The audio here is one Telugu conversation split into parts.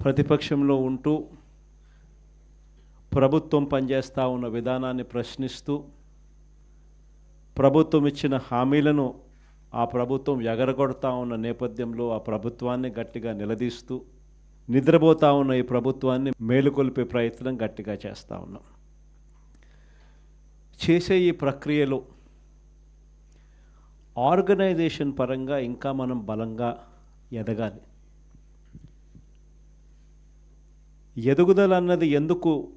ప్రతిపక్షంలో ఉంటూ ప్రభుత్వం పనిచేస్తూ ఉన్న విధానాన్ని ప్రశ్నిస్తూ ప్రభుత్వం ఇచ్చిన హామీలను ఆ ప్రభుత్వం ఎగరగొడతా ఉన్న నేపథ్యంలో ఆ ప్రభుత్వాన్ని గట్టిగా నిలదీస్తూ నిద్రపోతా ఉన్న ఈ ప్రభుత్వాన్ని మేలుకొల్పే ప్రయత్నం గట్టిగా చేస్తూ ఉన్నాం. చేసే ఈ ప్రక్రియలో ఆర్గనైజేషన్ పరంగా ఇంకా మనం బలంగా ఎదగాలి. ఎదుగుదల అన్నది ఎందుకు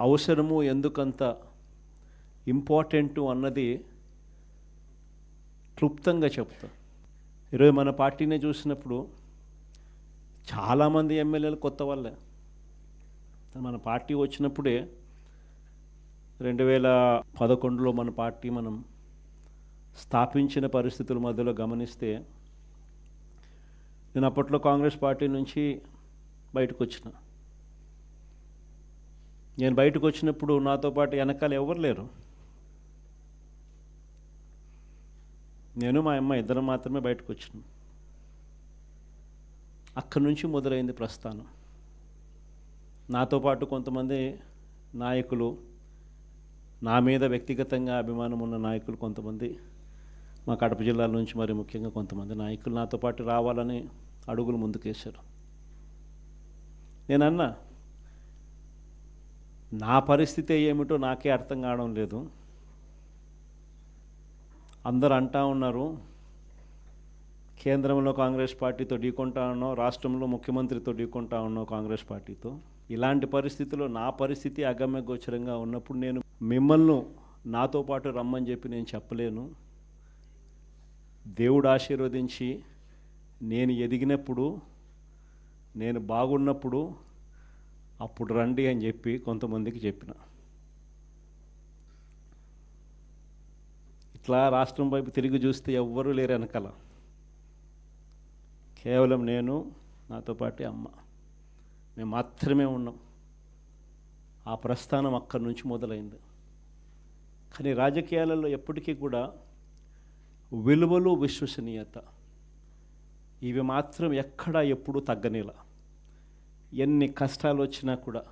అవసరము ఎందుకంత ఇంపార్టెంటు అన్నది క్లుప్తంగా చెప్తా. ఈరోజు మన పార్టీని చూసినప్పుడు చాలామంది ఎమ్మెల్యేలు కొత్త వాళ్ళే. మన పార్టీ వచ్చినప్పుడే రెండు వేల పదకొండులో మన పార్టీ మనం స్థాపించిన పరిస్థితుల మధ్యలో గమనిస్తే నేను అప్పట్లో కాంగ్రెస్ పార్టీ నుంచి బయటకు వచ్చిన. నేను బయటకు వచ్చినప్పుడు నాతో పాటు వెనకాల ఎవరు లేరు. నేను మా అమ్మ ఇద్దరం మాత్రమే బయటకు వచ్చినాం. అక్కడి నుంచి మొదలైంది ప్రస్థానం. నాతో పాటు కొంతమంది నాయకులు నా మీద వ్యక్తిగతంగా అభిమానం ఉన్న నాయకులు కొంతమంది మా కడప జిల్లాల నుంచి మరి ముఖ్యంగా కొంతమంది నాయకులు నాతో పాటు రావాలని అడుగులు ముందుకేశారు. నేను నా పరిస్థితి ఏమిటో నాకే అర్థం కావడం లేదు. అందరు అంటా ఉన్నారు కేంద్రంలో కాంగ్రెస్ పార్టీతో ఢీకొంటా ఉన్నావు రాష్ట్రంలో ముఖ్యమంత్రితో ఢీకొంటా ఉన్నావు కాంగ్రెస్ పార్టీతో. ఇలాంటి పరిస్థితుల్లో నా పరిస్థితి అగమ్య గోచరంగా ఉన్నప్పుడు నేను మిమ్మల్ని నాతో పాటు రమ్మని చెప్పి నేను చెప్పలేను. దేవుడు ఆశీర్వదించి నేను ఎదిగినప్పుడు నేను బాగున్నప్పుడు అప్పుడు రండి అని చెప్పి కొంతమందికి చెప్పిన. ఇట్లా రాష్ట్రం వైపు తిరిగి చూస్తే ఎవ్వరూ లేరు వెనకాల. కేవలం నేను నాతో పాటు అమ్మ. మేము మాత్రమే ఉన్నాం. ఆ ప్రస్థానం అక్కడి నుంచి మొదలైంది. కానీ రాజకీయాలలో ఎప్పటికీ కూడా విలువలు విశ్వసనీయత. ఇవి మాత్రం ఎక్కడా ఎప్పుడూ తగ్గనేలా. ఎన్ని కష్టాలు వచ్చినా కూడా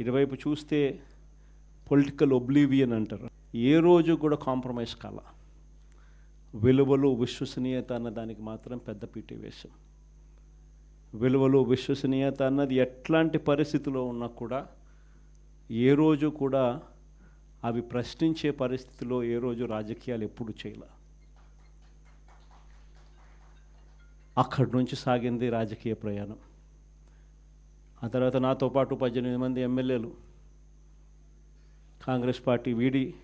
ఇటువైపు చూస్తే పొలిటికల్ ఒబ్లీవియన్ అంటారు. ఏ రోజు కూడా కాంప్రమైజ్ కాల. విలువలు విశ్వసనీయత అన్న దానికి మాత్రం పెద్ద పీట వేశాం విలువలు విశ్వసనీయత అన్నది ఎట్లాంటి పరిస్థితిలో ఉన్నా కూడా ఏ రోజు కూడా అవి ప్రశ్నించే పరిస్థితిలో ఏ రోజు రాజకీయాలు ఎప్పుడు చేయలే. అక్కడి నుంచి సాగింది రాజకీయ ప్రయాణం. ఆ తర్వాత నాతో పాటు పద్దెనిమిది మంది ఎమ్మెల్యేలు కాంగ్రెస్ పార్టీ వీడి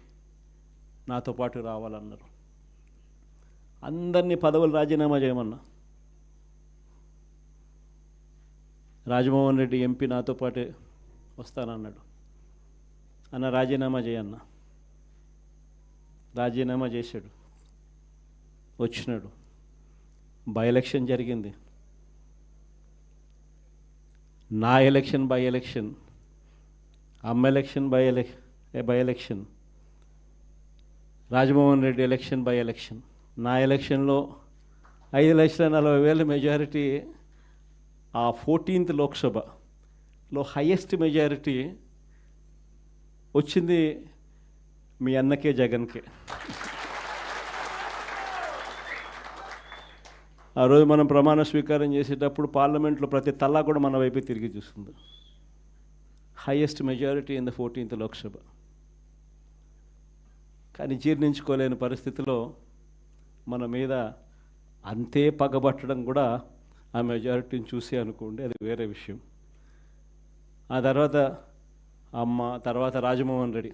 నాతో పాటు రావాలన్నారు. అందరినీ పదవులు రాజీనామా చేయమన్నా. రాజమోహన్ రెడ్డి ఎంపీ నాతో పాటే వస్తానన్నాడు. అన్న రాజీనామా చేయన్న. రాజీనామా చేశాడు. వచ్చినాడు. బై ఎలక్షన్ జరిగింది. నా ఎలక్షన్ బై ఎలక్షన్ అమ్మ election by elect by election Rajamohan Reddy election by election నా ఎలక్షన్లో ఐదు లక్షల నలభై వేల మెజారిటీ ఆ ఫోర్టీన్త్ లోక్సభలో హయ్యెస్ట్ మెజారిటీ వచ్చింది మీ అన్నకే జగన్కే. ఆ రోజు మనం ప్రమాణ స్వీకారం చేసేటప్పుడు పార్లమెంట్లో ప్రతి తల్లా కూడా మన వైపే తిరిగి చూస్తుంది. Highest majority in the fourteenth Lok Sabha. కానీ జీర్ణించుకోలేని పరిస్థితిలో మన మీద అంతే పగబట్టడం కూడా ఆ మెజారిటీని చూసి అనుకోండి అది వేరే విషయం. ఆ తర్వాత అమ్మ తర్వాత రాజమోహన్ రెడ్డి.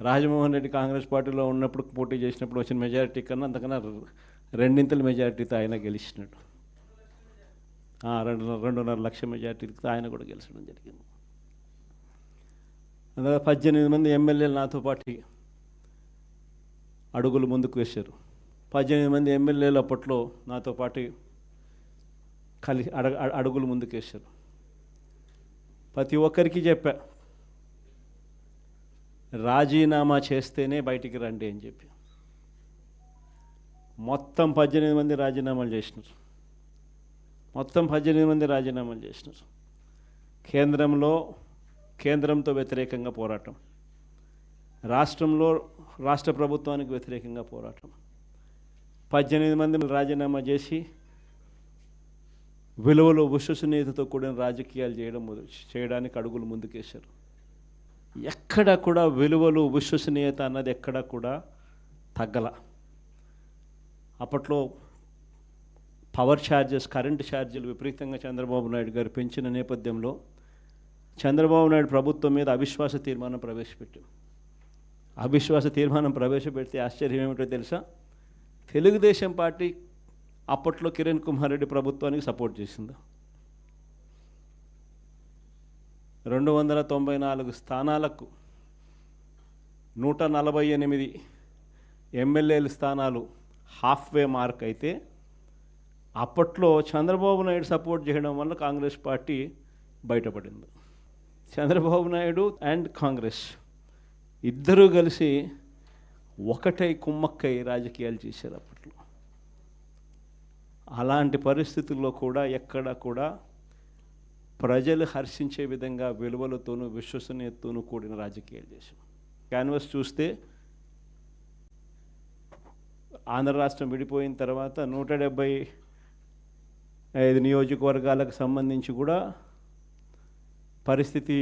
రాజమోహన్ రెడ్డి కాంగ్రెస్ పార్టీలో ఉన్నప్పుడు పోటీ చేసినప్పుడు వచ్చిన మెజారిటీ కన్నా అంతకన్నా రెండింతల మెజారిటీతో ఆయన గెలిచినాడు. రెండు రెండున్నర లక్ష మెజారిటీతో ఆయన కూడా గెలిచడం జరిగింది. అందులో పద్దెనిమిది మంది ఎమ్మెల్యేలు నాతో పాటు అడుగులు ముందుకు వేశారు. పద్దెనిమిది మంది ఎమ్మెల్యేలు అప్పట్లో నాతో పాటు కలి అడగ అడ- అడుగులు ముందుకు వేశారు. ప్రతి ఒక్కరికి చెప్పా రాజీనామా చేస్తేనే బయటికి రండి అని చెప్పి. మొత్తం పద్దెనిమిది మంది రాజీనామాలు చేసినారు. మొత్తం పద్దెనిమిది మంది రాజీనామాలు చేసినారు. కేంద్రంలో కేంద్రంతో వ్యతిరేకంగా పోరాటం. రాష్ట్రంలో రాష్ట్ర ప్రభుత్వానికి వ్యతిరేకంగా పోరాటం. పద్దెనిమిది మంది రాజీనామా చేసి విలువలు విశ్వసనీయతతో కూడిన రాజకీయాలు చేయడం చేయడానికి అడుగులు ముందుకేశారు. ఎక్కడ కూడా విలువలు విశ్వసనీయత అన్నది ఎక్కడ కూడా తగ్గల. అప్పట్లో పవర్ ఛార్జెస్ కరెంటు ఛార్జీలు విపరీతంగా చంద్రబాబు నాయుడు గారు పెంచిన నేపథ్యంలో చంద్రబాబు నాయుడు ప్రభుత్వం మీద అవిశ్వాస తీర్మానం ప్రవేశపెట్టాం అవిశ్వాస తీర్మానం ప్రవేశపెడితే ఆశ్చర్యం ఏమిటో తెలుసా? తెలుగుదేశం పార్టీ అప్పట్లో కిరణ్ కుమార్ రెడ్డి ప్రభుత్వానికి సపోర్ట్ చేసింది. రెండు వందల తొంభై నాలుగు స్థానాలకు నూట నలభై ఎనిమిది ఎమ్మెల్యేల స్థానాలు హాఫ్ వే మార్క్ అయితే అప్పట్లో చంద్రబాబు నాయుడు సపోర్ట్ చేయడం వల్ల కాంగ్రెస్ పార్టీ బయటపడింది. చంద్రబాబు నాయుడు అండ్ కాంగ్రెస్ ఇద్దరూ కలిసి ఒకటై కుమ్మక్కై రాజకీయాలు చేశారు అప్పట్లో. అలాంటి పరిస్థితుల్లో కూడా ఎక్కడ కూడా ప్రజలు హర్షించే విధంగా విలువలతోనూ విశ్వసనీయతతోనూ కూడిన రాజకీయాలు చేశాం క్యాన్వస్ చూస్తే ఆంధ్ర రాష్ట్రం విడిపోయిన తర్వాత నూట డెబ్భై ఐదు నియోజకవర్గాలకు సంబంధించి కూడా పరిస్థితి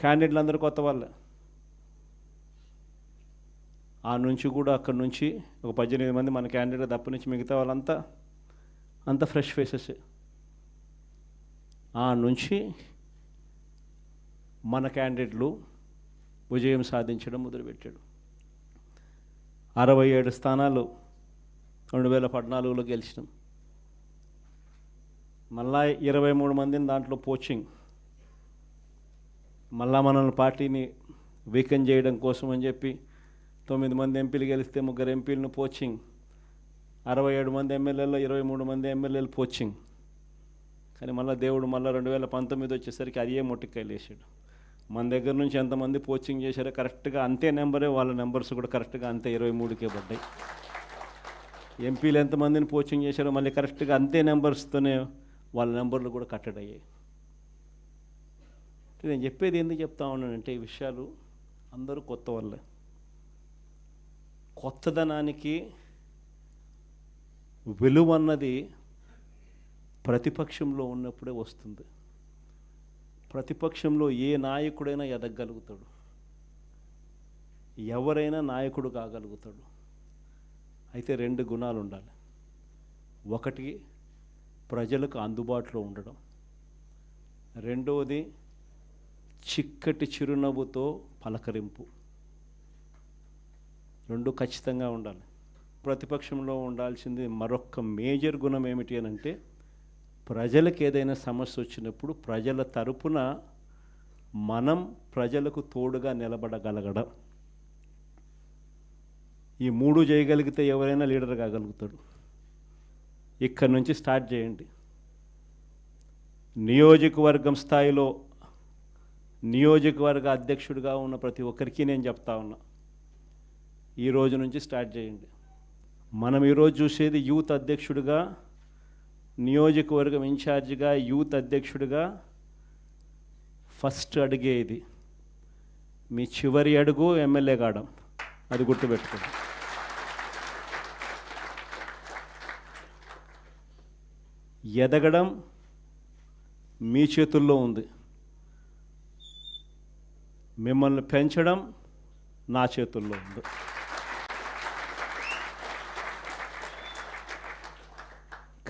క్యాండిడేట్లు అందరూ కొత్త వాళ్ళే. ఆ నుంచి కూడా అక్కడ నుంచి ఒక పద్దెనిమిది మంది మన క్యాండిడేట్ తప్ప నుంచి మిగతా వాళ్ళంతా అంత ఫ్రెష్ ఫేసెస్. ఆ నుంచి మన క్యాండిడేట్లు విజయం సాధించడం మొదలుపెట్టాడు. అరవై ఏడు స్థానాలు రెండు వేల పద్నాలుగులో గెలిచినాం. మళ్ళా ఇరవై మూడు మందిని దాంట్లో పోచింగ్. మళ్ళా మనల్ని పార్టీని వీకెన్ చేయడం కోసం అని చెప్పి తొమ్మిది మంది ఎంపీలు గెలిస్తే ముగ్గురు ఎంపీలను పోచింగ్. అరవై ఏడు మంది ఎమ్మెల్యేలో ఇరవై మూడు మంది ఎమ్మెల్యేలు పోచింగ్. కానీ మళ్ళీ దేవుడు మళ్ళీ రెండు వేల పంతొమ్మిది వచ్చేసరికి అదే మొట్టికాయలు వేసాడు. మన దగ్గర నుంచి ఎంతమంది పోచింగ్ చేశారో కరెక్ట్గా అంతే నెంబరే వాళ్ళ నెంబర్స్ కూడా కరెక్ట్గా అంతే ఇరవై మూడుకే పడ్డాయి. ఎంపీలు ఎంతమందిని పోచింగ్ చేశారో మళ్ళీ కరెక్ట్గా అంతే నెంబర్స్తోనే వాళ్ళ నెంబర్లు కూడా కట్టడయ్యాయి నేను చెప్పేది ఎందుకు చెప్తా ఉన్నానంటే ఈ విషయాలు అందరూ కొత్త వాళ్ళే. కొత్తదనానికి విలువ అన్నది ప్రతిపక్షంలో ఉన్నప్పుడే వస్తుంది. ప్రతిపక్షంలో ఏ నాయకుడైనా ఎదగలుగుతాడు ఎవరైనా నాయకుడు కాగలుగుతాడు. అయితే రెండు గుణాలు ఉండాలి ఒకటి ప్రజలకు అందుబాటులో ఉండడం. రెండవది చిక్కటి చిరునవ్వుతో పలకరింపు. రెండు ఖచ్చితంగా ఉండాలి. ప్రతిపక్షంలో ఉండాల్సింది మరొక మేజర్ గుణం ఏమిటి అని అంటే ప్రజలకు ఏదైనా సమస్య వచ్చినప్పుడు ప్రజల తరపున మనం ప్రజలకు తోడుగా నిలబడగలగడం. ఈ మూడు చేయగలిగితే ఎవరైనా లీడర్ కాగలుగుతాడు. ఇక్కడి నుంచి స్టార్ట్ చేయండి. నియోజకవర్గం స్థాయిలో నియోజకవర్గ అధ్యక్షుడిగా ఉన్న ప్రతి ఒక్కరికి నేను చెప్తా ఉన్నా. ఈ రోజు నుంచి స్టార్ట్ చేయండి. మనం ఈరోజు చూసేది యూత్ అధ్యక్షుడిగా నియోజకవర్గం ఇన్ఛార్జిగా యూత్ అధ్యక్షుడిగా ఫస్ట్ అడిగే ఇది. మీ చివరి అడుగు ఎమ్మెల్యే కావడం అది గుర్తుపెట్టుకోండి. ఎదగడం మీ చేతుల్లో ఉంది. మిమ్మల్ని పెంచడం నా చేతుల్లో ఉంది.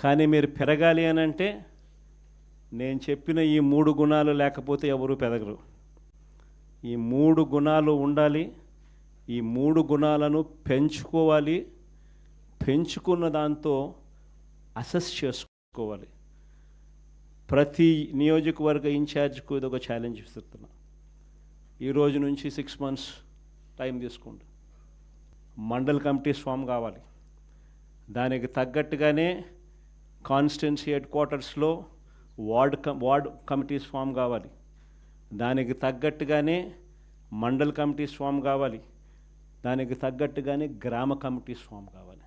కానీ మీరు పెరగాలి అని అంటే నేను చెప్పిన ఈ మూడు గుణాలు లేకపోతే ఎవరు పెరగరు. ఈ మూడు గుణాలు ఉండాలి ఈ మూడు గుణాలను పెంచుకోవాలి పెంచుకున్న దాంతో అసెస్ చేసుకోవాలి. ప్రతి నియోజకవర్గ ఇన్ఛార్జ్కు ఇది ఒక ఛాలెంజ్ ఇస్తున్నా ఈ రోజు నుంచి సిక్స్ మంత్స్ టైం తీసుకోండి. మండల్ కమిటీస్ ఫామ్ కావాలి. దానికి తగ్గట్టుగానే కాన్స్టిట్యున్సీ హెడ్ క్వార్టర్స్లో ward cum ward committees form కావాలి. దానికి తగ్గట్టుగానే మండల్ కమిటీస్ ఫామ్ కావాలి. దానికి తగ్గట్టుగానే గ్రామ కమిటీస్ ఫామ్ కావాలి.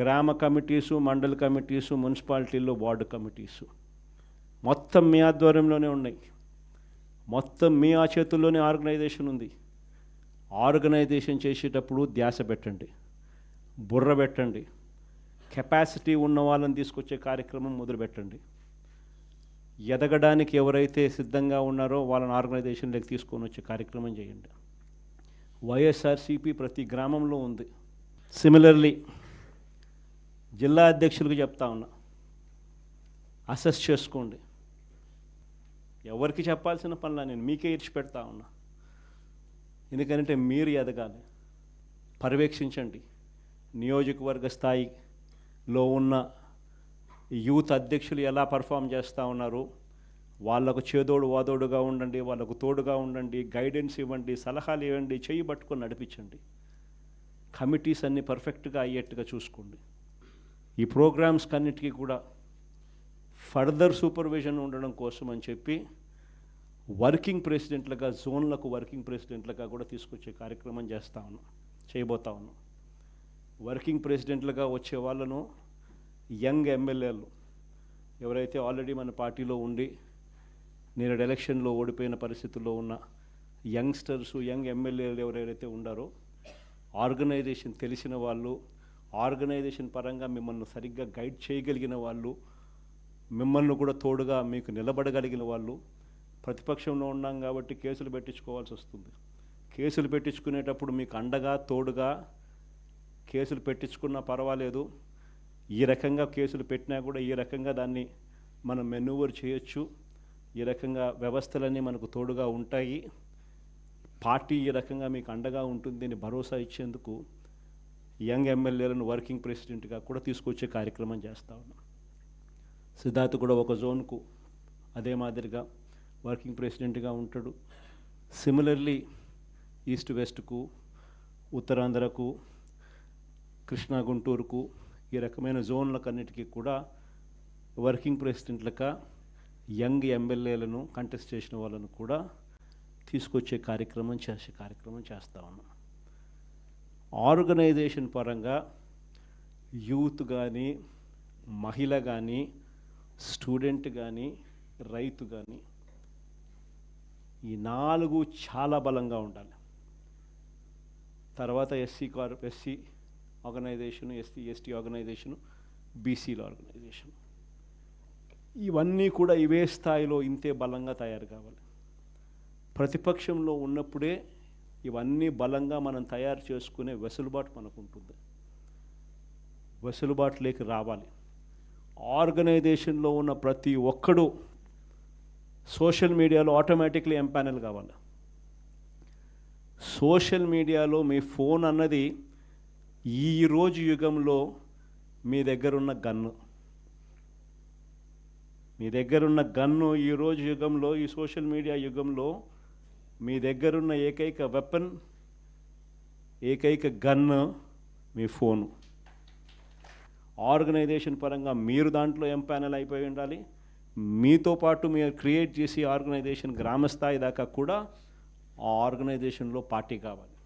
గ్రామ కమిటీసు మండల కమిటీసు మున్సిపాలిటీల్లో వార్డు కమిటీసు మొత్తం మీ ఆధ్వర్యంలోనే ఉన్నాయి. మొత్తం మీ ఆ చేతుల్లోనే ఆర్గనైజేషన్ ఉంది. ఆర్గనైజేషన్ చేసేటప్పుడు ధ్యాస పెట్టండి. బుర్ర పెట్టండి. కెపాసిటీ ఉన్న వాళ్ళని తీసుకొచ్చే కార్యక్రమం మొదలుపెట్టండి. ఎదగడానికి ఎవరైతే సిద్ధంగా ఉన్నారో వాళ్ళని ఆర్గనైజేషన్లోకి తీసుకొని వచ్చే కార్యక్రమం చేయండి. వైఎస్ఆర్సీపీ ప్రతి గ్రామంలో ఉంది. సిమిలర్లీ జిల్లా అధ్యక్షులకు చెప్తా ఉన్నా. అసెస్ చేసుకోండి. ఎవరికి చెప్పాల్సిన పనుల నేను మీకే ఇచ్చి పెడతా ఉన్నా. ఎందుకంటే మీరు ఎదగాలి. పర్యవేక్షించండి. నియోజకవర్గ స్థాయి లో ఉన్న యూత్ అధ్యక్షులు ఎలా పర్ఫామ్ చేస్తూ ఉన్నారు? వాళ్ళకు చేదోడు వాదోడుగా ఉండండి వాళ్ళకు తోడుగా ఉండండి గైడెన్స్ ఇవ్వండి సలహాలు ఇవ్వండి చేయి పట్టుకొని నడిపించండి. కమిటీస్ అన్నీ పర్ఫెక్ట్గా అయ్యేట్టుగా చూసుకోండి. ఈ ప్రోగ్రామ్స్ కన్నిటికీ కూడా ఫర్దర్ సూపర్విజన్ ఉండడం కోసం అని చెప్పి వర్కింగ్ ప్రెసిడెంట్లుగా జోన్లకు వర్కింగ్ ప్రెసిడెంట్లుగా కూడా తీసుకొచ్చే కార్యక్రమం చేస్తా ఉన్నాం చేయబోతా ఉన్నాం. వర్కింగ్ ప్రెసిడెంట్లుగా వచ్చే వాళ్ళను యంగ్ ఎమ్మెల్యేలు. ఎవరైతే ఆల్రెడీ మన పార్టీలో ఉండి నేడు ఎలక్షన్లో ఓడిపోయిన పరిస్థితుల్లో ఉన్న యంగ్స్టర్స్ యంగ్ ఎమ్మెల్యేలు ఎవరైతే ఉండారో ఆర్గనైజేషన్ తెలిసిన వాళ్ళు ఆర్గనైజేషన్ పరంగా మిమ్మల్ని సరిగ్గా గైడ్ చేయగలిగిన వాళ్ళు మిమ్మల్ని కూడా తోడుగా మీకు నిలబడగలిగిన వాళ్ళు ప్రతిపక్షంలో ఉన్నాం కాబట్టి కేసులు పెట్టించుకోవాల్సి వస్తుంది. కేసులు పెట్టించుకునేటప్పుడు మీకు అండగా తోడుగా కేసులు పెట్టించుకున్నా పర్వాలేదు. ఈ రకంగా కేసులు పెట్టినా కూడా ఈ రకంగా దాన్ని మనం మెనూవర్ చేయొచ్చు. ఈ రకంగా వ్యవస్థలన్నీ మనకు తోడుగా ఉంటాయి. పార్టీ ఈ రకంగా మీకు అండగా ఉంటుంది అని భరోసా ఇచ్చేందుకు యంగ్ ఎమ్మెల్యేలను వర్కింగ్ ప్రెసిడెంట్గా కూడా తీసుకొచ్చే కార్యక్రమం చేస్తా ఉన్నాం. సిద్ధార్థ్ కూడా ఒక జోన్కు అదే మాదిరిగా వర్కింగ్ ప్రెసిడెంట్గా ఉంటాడు. సిమిలర్లీ ఈస్ట్ వెస్ట్కు ఉత్తరాంధ్రకు కృష్ణా గుంటూరుకు ఈ రకమైన జోన్లకన్నిటికీ కూడా వర్కింగ్ ప్రెసిడెంట్లక యంగ్ ఎమ్మెల్యేలను కంటెస్ట్ చేసిన వాళ్ళను కూడా తీసుకొచ్చే కార్యక్రమం చేసే కార్యక్రమం చేస్తా ఉన్నాం. ఆర్గనైజేషన్ పరంగా యూత్ కానీ మహిళ కానీ స్టూడెంట్ కానీ రైతు కానీ ఈ నాలుగు చాలా బలంగా ఉండాలి. తర్వాత SC car SC organization SC ST organization బీసీల ఆర్గనైజేషన్. ఇవన్నీ కూడా ఇవే స్థాయిలో ఇంతే బలంగా తయారు కావాలి. ప్రతిపక్షంలో ఉన్నప్పుడే ఇవన్నీ బలంగా మనం తయారు చేసుకునే వెసులుబాటు మనకు ఉంటుంది వెసులుబాటులోకి రావాలి. ఆర్గనైజేషన్లో ఉన్న ప్రతి ఒక్కడు సోషల్ మీడియాలో ఆటోమేటిక్లీ ఎంపానల్ కావాలి. సోషల్ మీడియాలో మీ ఫోన్ అన్నది ఈ రోజు యుగంలో మీ దగ్గరున్న గన్ను. మీ దగ్గరున్న గన్ను ఈ రోజు యుగంలో ఈ సోషల్ మీడియా యుగంలో మీ దగ్గరున్న ఏకైక వెపన్ ఏకైక గన్ను మీ ఫోను ఆర్గనైజేషన్ పరంగా మీరు దాంట్లో ఎంపానల్ అయిపోయి ఉండాలి? మీతో పాటు మీరు క్రియేట్ చేసి ఆర్గనైజేషన్ గ్రామస్థాయి దాకా కూడా ఆ ఆర్గనైజేషన్లో పార్టీ కావాలి.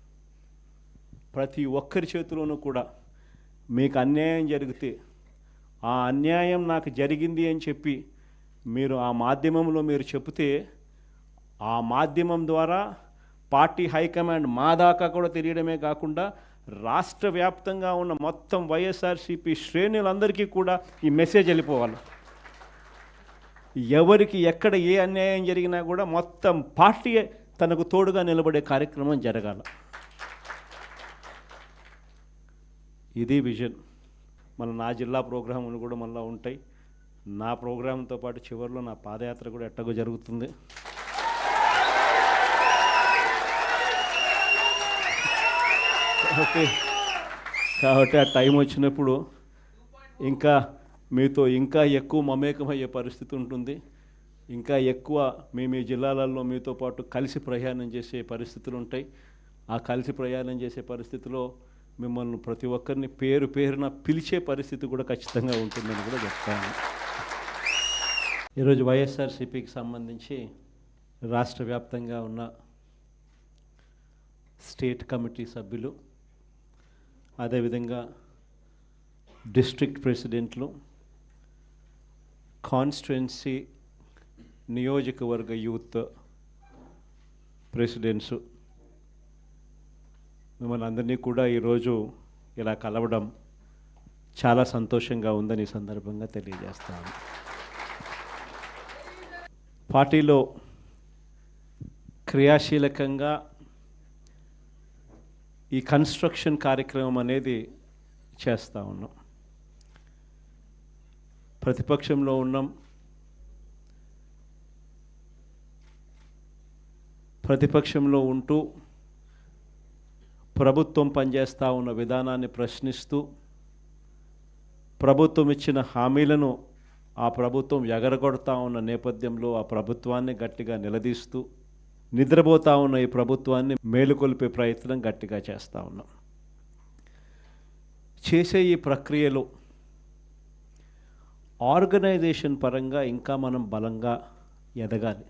ప్రతి ఒక్కరి చేతిలోనూ కూడా మీకు అన్యాయం జరిగితే ఆ అన్యాయం నాకు జరిగింది అని చెప్పి మీరు ఆ మాధ్యమంలో మీరు చెబితే ఆ మాధ్యమం ద్వారా పార్టీ హైకమాండ్ మా దాకా కూడా తెలియడమే కాకుండా రాష్ట్ర వ్యాప్తంగా ఉన్న మొత్తం వైఎస్ఆర్సీపీ శ్రేణులందరికీ కూడా ఈ మెసేజ్ వెళ్ళిపోవాలి. ఎవరికి ఎక్కడ ఏ అన్యాయం జరిగినా కూడా మొత్తం పార్టీ తనకు తోడుగా నిలబడే కార్యక్రమం జరగాలి. ఇది విజన్. మన నా జిల్లా ప్రోగ్రాములు కూడా మళ్ళీ ఉంటాయి. నా ప్రోగ్రాంతో పాటు చివరిలో నా పాదయాత్ర కూడా ఎట్టగో జరుగుతుంది. ఓకే. కాబట్టి ఆ టైం వచ్చినప్పుడు ఇంకా మీతో ఇంకా ఎక్కువ మమేకమయ్యే పరిస్థితి ఉంటుంది. ఇంకా ఎక్కువ మీ మీ జిల్లాలలో మీతో పాటు కలిసి ప్రయాణం చేసే పరిస్థితులు ఉంటాయి. ఆ కలిసి ప్రయాణం చేసే పరిస్థితిలో మిమ్మల్ని ప్రతి ఒక్కరిని పేరు పేరున పిలిచే పరిస్థితి కూడా ఖచ్చితంగా ఉంటుందని కూడా చెప్తాను. ఈరోజు వైఎస్ఆర్సీపీకి సంబంధించి రాష్ట్ర వ్యాప్తంగా ఉన్న స్టేట్ కమిటీ సభ్యులు అదేవిధంగా డిస్ట్రిక్ట్ ప్రెసిడెంట్లు కాన్స్టిట్యున్సీ నియోజకవర్గ యూత్ ప్రెసిడెంట్స్ మిమ్మల్ని అందరినీ కూడా ఈరోజు ఇలా కలవడం చాలా సంతోషంగా ఉందని సందర్భంగా తెలియజేస్తాను. పార్టీలో క్రియాశీలకంగా ఈ కన్స్ట్రక్షన్ కార్యక్రమం అనేది చేస్తూ ఉన్నాం. ప్రతిపక్షంలో ఉన్నాం. ప్రతిపక్షంలో ఉంటూ ప్రభుత్వం పనిచేస్తూ ఉన్న విధానాన్ని ప్రశ్నిస్తూ ప్రభుత్వం ఇచ్చిన హామీలను ఆ ప్రభుత్వం ఎగరగొడతా ఉన్న నేపథ్యంలో ఆ ప్రభుత్వాన్ని గట్టిగా నిలదీస్తూ నిద్రపోతా ఉన్న ఈ ప్రభుత్వాన్ని మేలుకొల్పే ప్రయత్నం గట్టిగా చేస్తూ ఉన్నాం. చేసే ఈ ప్రక్రియలో ఆర్గనైజేషన్ పరంగా ఇంకా మనం బలంగా ఎదగాలి.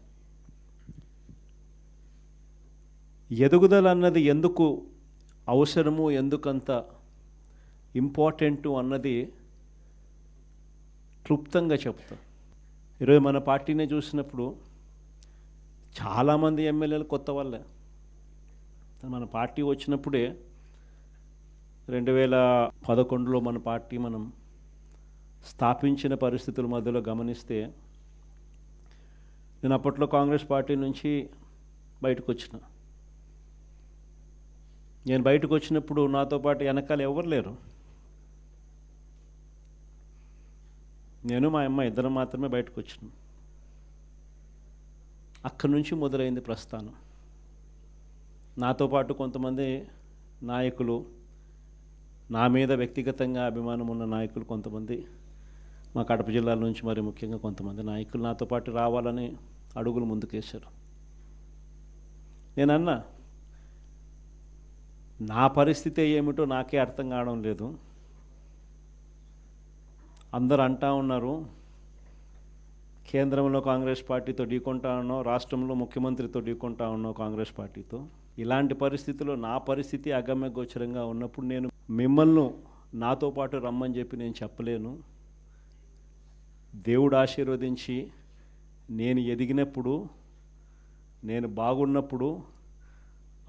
ఎదుగుదల అన్నది ఎందుకు అవసరము ఎందుకంత ఇంపార్టెంటు అన్నది క్లుప్తంగా చెప్తా. ఈరోజు మన పార్టీని చూసినప్పుడు చాలామంది ఎమ్మెల్యేలు కొత్త వాళ్ళే. మన పార్టీ వచ్చినప్పుడే రెండు వేల పదకొండులో మన పార్టీ మనం స్థాపించిన పరిస్థితుల మధ్యలో గమనిస్తే నేను అప్పట్లో కాంగ్రెస్ పార్టీ నుంచి బయటకు వచ్చిన. నేను బయటకు వచ్చినప్పుడు నాతో పాటు వెనకాల ఎవరు లేరు. నేను మా అమ్మ ఇద్దరం మాత్రమే బయటకు వచ్చినాం. అక్కడి నుంచి మొదలైంది ప్రస్థానం. నాతో పాటు కొంతమంది నాయకులు నా మీద వ్యక్తిగతంగా అభిమానం ఉన్న నాయకులు కొంతమంది మా కడప జిల్లాల నుంచి మరి ముఖ్యంగా కొంతమంది నాయకులు నాతో పాటు రావాలని అడుగులు ముందుకేశారు. నేను అన్నా నా పరిస్థితి ఏమిటో నాకే అర్థం కావడం లేదు. అందరూ అంటా ఉన్నారు కేంద్రంలో కాంగ్రెస్ పార్టీతో ఢీకొంటా ఉన్నాం రాష్ట్రంలో ముఖ్యమంత్రితో ఢీకొంటా ఉన్నాం కాంగ్రెస్ పార్టీతో. ఇలాంటి పరిస్థితుల్లో నా పరిస్థితి అగమ్య గోచరంగా ఉన్నప్పుడు నేను మిమ్మల్ని నాతో పాటు రమ్మని చెప్పి నేను చెప్పలేను. దేవుడు ఆశీర్వదించి నేను ఎదిగినప్పుడు నేను బాగున్నప్పుడు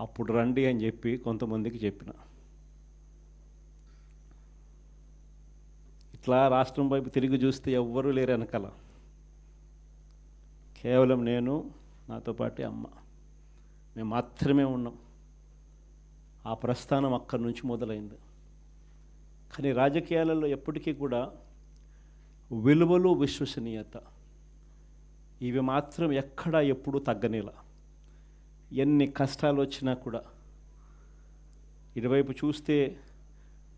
అప్పుడు రండి అని చెప్పి కొంతమందికి చెప్పిన. ఇట్లా రాష్ట్రం వైపు తిరిగి చూస్తే ఎవ్వరూ లేరు వెనకాల. కేవలం నేను నాతో పాటు అమ్మ. మేము మాత్రమే ఉన్నాం. ఆ ప్రస్థానం అక్కడి నుంచి మొదలైంది. కానీ రాజకీయాలలో ఎప్పటికీ కూడా విలువలు విశ్వసనీయత. ఇవి మాత్రం ఎక్కడా ఎప్పుడూ తగ్గనేలా. ఎన్ని కష్టాలు వచ్చినా కూడా ఇటువైపు చూస్తే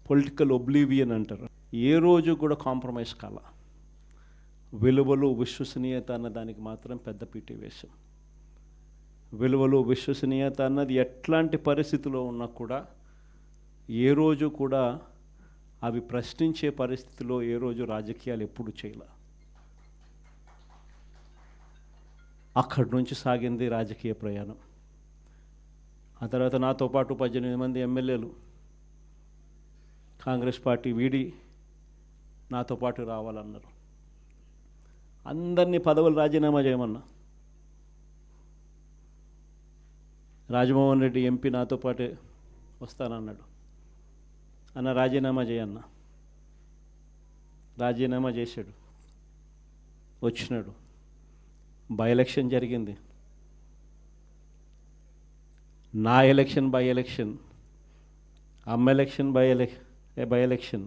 పొలిటికల్ ఒబ్లీవియన్ అంటారు. ఏ రోజు కూడా కాంప్రమైజ్ కాల. విలువలు విశ్వసనీయత అన్న దానికి మాత్రం పెద్ద పీటీ వేశాం. విలువలు విశ్వసనీయత అన్నది ఎట్లాంటి పరిస్థితిలో ఉన్నా కూడా ఏ రోజు కూడా అవి ప్రశ్నించే పరిస్థితిలో ఏ రోజు రాజకీయాలు ఎప్పుడు చేయలే. అక్కడి నుంచి సాగింది రాజకీయ ప్రయాణం. ఆ తర్వాత నాతో పాటు పద్దెనిమిది మంది ఎమ్మెల్యేలు కాంగ్రెస్ పార్టీ వీడి నాతో పాటు రావాలన్నారు. అందరినీ పదవులు రాజీనామా చేయమన్నా. రాజమోహన్ రెడ్డి ఎంపీ నాతో పాటే వస్తానన్నాడు. అన్న రాజీనామా చేయన్న. రాజీనామా చేశాడు. వచ్చినాడు. బై ఎలక్షన్ జరిగింది. నా ఎలక్షన్ బై ఎలక్షన్ అమ్మ election by ఎలక్ by election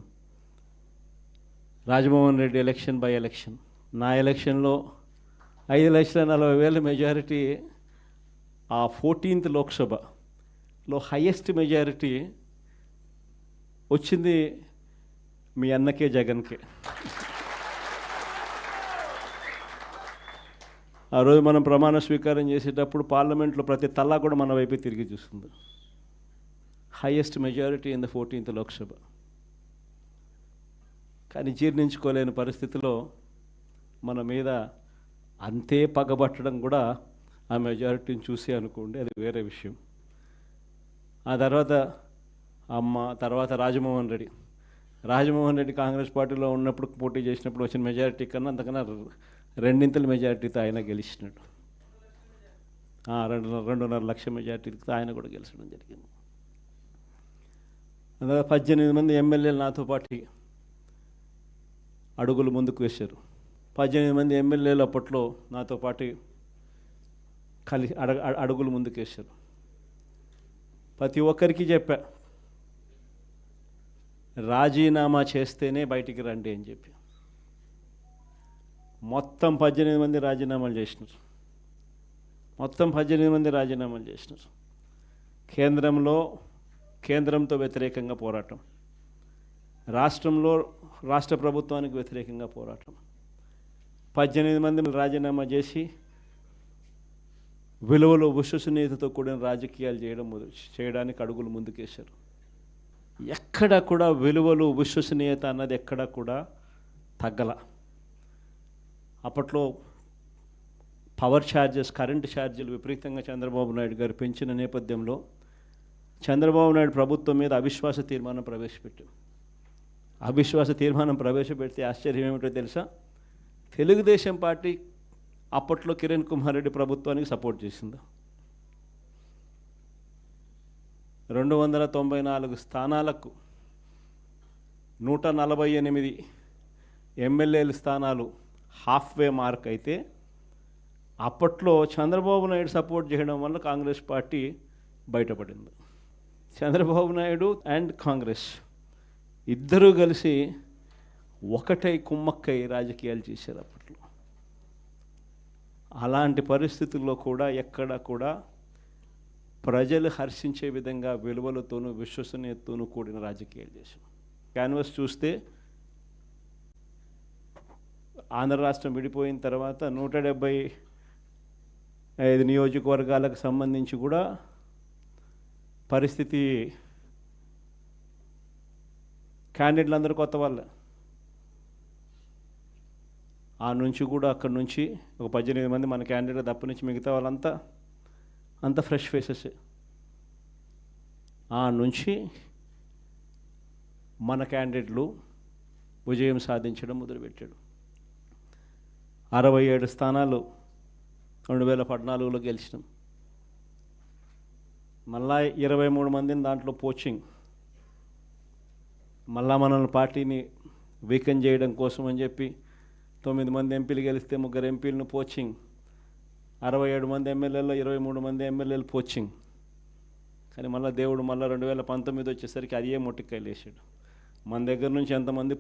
Rajamohan Reddy election by election నా ఎలక్షన్లో ఐదు లక్షల నలభై వేల మెజారిటీ ఆ ఫోర్టీన్త్ లోక్సభలో హయ్యెస్ట్ మెజారిటీ వచ్చింది మీ అన్నకే జగన్కే. ఆ రోజు మనం ప్రమాణ స్వీకారం చేసేటప్పుడు పార్లమెంట్లో ప్రతి తల్లా కూడా మన వైపే తిరిగి చూస్తుంది. Highest majority in the fourteenth Lok Sabha. కానీ జీర్ణించుకోలేని పరిస్థితిలో మన మీద అంతే పగబట్టడం కూడా ఆ మెజారిటీని చూసి అనుకోండి అది వేరే విషయం. ఆ తర్వాత అమ్మ తర్వాత రాజమోహన్ రెడ్డి. రాజమోహన్ రెడ్డి కాంగ్రెస్ పార్టీలో ఉన్నప్పుడు పోటీ చేసినప్పుడు వచ్చిన మెజారిటీ కన్నా అంతకన్నా రెండింతల మెజారిటీతో ఆయన గెలిచినాడు. రెండు రెండున్నర లక్ష మెజారిటీతో ఆయన కూడా గెలిచడం జరిగింది. అందులో పద్దెనిమిది మంది ఎమ్మెల్యేలు నాతో పాటు అడుగులు ముందుకు వేశారు. పద్దెనిమిది మంది ఎమ్మెల్యేలు అప్పట్లో నాతో పాటు కలి అడగ అడుగులు ముందుకు వేశారు. ప్రతి ఒక్కరికి చెప్పా రాజీనామా చేస్తేనే బయటికి రండి అని చెప్పి. మొత్తం పద్దెనిమిది మంది రాజీనామాలు చేసినారు. మొత్తం పద్దెనిమిది మంది రాజీనామాలు చేసినారు. కేంద్రంలో కేంద్రంతో వ్యతిరేకంగా పోరాటం. రాష్ట్రంలో రాష్ట్ర ప్రభుత్వానికి వ్యతిరేకంగా పోరాటం. పద్దెనిమిది మంది రాజీనామా చేసి విలువలు విశ్వసనీయతతో కూడిన రాజకీయాలు చేయడం చేయడానికి అడుగులు ముందుకేశారు. ఎక్కడ కూడా విలువలు విశ్వసనీయత అన్నది ఎక్కడ కూడా తగ్గల. అప్పట్లో పవర్ ఛార్జెస్ కరెంటు ఛార్జీలు విపరీతంగా చంద్రబాబు నాయుడు గారు పెంచిన నేపథ్యంలో చంద్రబాబు నాయుడు ప్రభుత్వం మీద అవిశ్వాస తీర్మానం ప్రవేశపెట్టాం అవిశ్వాస తీర్మానం ప్రవేశపెడితే ఆశ్చర్యం ఏమిటో తెలుసా? తెలుగుదేశం పార్టీ అప్పట్లో కిరణ్ కుమార్ రెడ్డి ప్రభుత్వానికి సపోర్ట్ చేసింది. రెండు వందల తొంభై నాలుగు స్థానాలకు నూట నలభై ఎనిమిది ఎమ్మెల్యేల స్థానాలు హాఫ్ వే మార్క్ అయితే అప్పట్లో చంద్రబాబు నాయుడు సపోర్ట్ చేయడం వల్ల కాంగ్రెస్ పార్టీ బయటపడింది. చంద్రబాబు నాయుడు అండ్ కాంగ్రెస్ ఇద్దరూ కలిసి ఒకటై కుమ్మక్కై రాజకీయాలు చేశారు అప్పట్లో. అలాంటి పరిస్థితుల్లో కూడా ఎక్కడ కూడా ప్రజలు హర్షించే విధంగా విలువలతోనూ విశ్వసనీయతతోనూ కూడిన రాజకీయాలు చేశాం క్యాన్వస్ చూస్తే ఆంధ్ర రాష్ట్రం విడిపోయిన తర్వాత నూట డెబ్బై ఐదు నియోజకవర్గాలకు సంబంధించి కూడా పరిస్థితి క్యాండిడేట్లు అందరూ కొత్త వాళ్ళే. ఆ నుంచి కూడా అక్కడ నుంచి ఒక పద్దెనిమిది మంది మన క్యాండిడేట్ తప్ప నుంచి మిగతా వాళ్ళంతా అంత ఫ్రెష్ ఫేసెస్ ఆ నుంచి మన క్యాండిడేట్లు విజయం సాధించడం మొదలుపెట్టాడు. అరవై ఏడు స్థానాలు రెండు వేల పద్నాలుగులో గెలిచినాం. మళ్ళా ఇరవై మూడు మందిని దాంట్లో పోచింగ్. మళ్ళా మనల్ని పార్టీని వీకెన్ చేయడం కోసం అని చెప్పి తొమ్మిది మంది ఎంపీలు గెలిస్తే ముగ్గురు ఎంపీలను పోచింగ్. అరవై ఏడు మంది ఎమ్మెల్యేలో ఇరవై మూడు మంది ఎమ్మెల్యేలు పోచింగ్. కానీ మళ్ళీ దేవుడు మళ్ళీ రెండు వేల పంతొమ్మిది వచ్చేసరికి అదే ఏ మొట్టికాయలు వేసాడు. మన దగ్గర నుంచి ఎంతమంది